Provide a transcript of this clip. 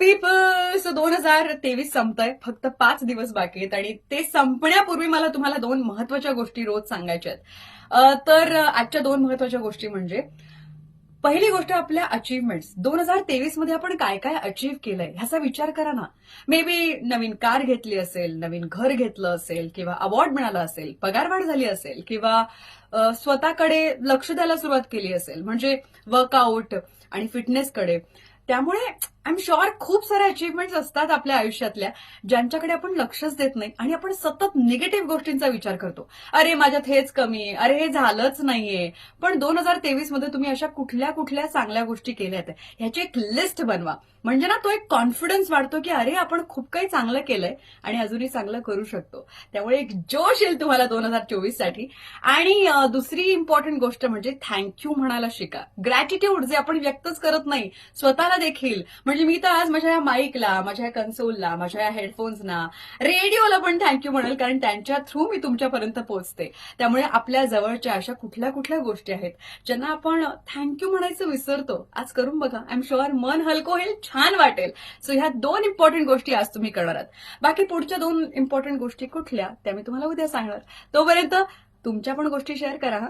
People's दोन हजार तेवीस संपतंय. फक्त पाच दिवस बाकी आहेत आणि ते संपण्यापूर्वी मला तुम्हाला दोन महत्त्वाच्या गोष्टी रोज सांगायच्या आहेत. तर आजच्या दोन महत्त्वाच्या गोष्टी म्हणजे पहिली गोष्ट आपल्या अचीवमेंट्स दोन हजार तेवीसमध्ये आपण काय काय अचीव्ह केलंय ह्याचा विचार करा ना. मे बी नवीन कार घेतली असेल नवीन घर घेतलं असेल किंवा अवॉर्ड मिळाला असेल पगारवाढ झाली असेल किंवा स्वतःकडे लक्ष द्यायला सुरुवात केली असेल. म्हणजे वर्कआउट आणि फिटनेसकडे त्यामुळे आय एम शुअर खूप साऱ्या अचीवमेंट्स असतात आपल्या आयुष्यातल्या ज्यांच्याकडे आपण लक्षच देत नाही आणि आपण सतत निगेटिव्ह गोष्टींचा विचार करतो. अरे माझ्यात हेच कमी आहे अरे हे झालंच नाहीये. पण दोन हजार तेवीसमध्ये तुम्ही अशा कुठल्या कुठल्या चांगल्या गोष्टी केल्या आहेत ह्याची एक लिस्ट बनवा. म्हणजे ना तो एक कॉन्फिडन्स वाढतो की अरे आपण खूप काही चांगलं केलंय आणि अजूनही चांगलं करू शकतो. त्यामुळे एक जोश येईल तुम्हाला दोन हजार चोवीससाठी आणि दुसरी इम्पॉर्टंट गोष्ट म्हणजे थँक्यू म्हणायला शिका. ग्रॅटिट्यूड जे आपण व्यक्तच करत नाही स्वतःला देखील. म्हणजे मी तर आज माझ्या या माईकला माझ्या या कन्सोलला माझ्या या हेडफोन्सना रेडिओला पण थँक्यू म्हणेल कारण त्यांच्या थ्रू मी तुमच्यापर्यंत पोहोचते. त्यामुळे आपल्या जवळच्या अशा कुठल्या कुठल्या गोष्टी आहेत ज्यांना आपण थँक्यू म्हणायचं विसरतो आज करून बघा. आय एम शुअर मन हलको होईल छान वाटेल. सो ह्या दोन इम्पॉर्टंट गोष्टी आज तुम्ही करणार आहात. बाकी पुढच्या दोन इम्पॉर्टंट गोष्टी कुठल्या त्या मी तुम्हाला उद्या सांगणार. तोपर्यंत तुमच्या पण गोष्टी शेअर करा हा.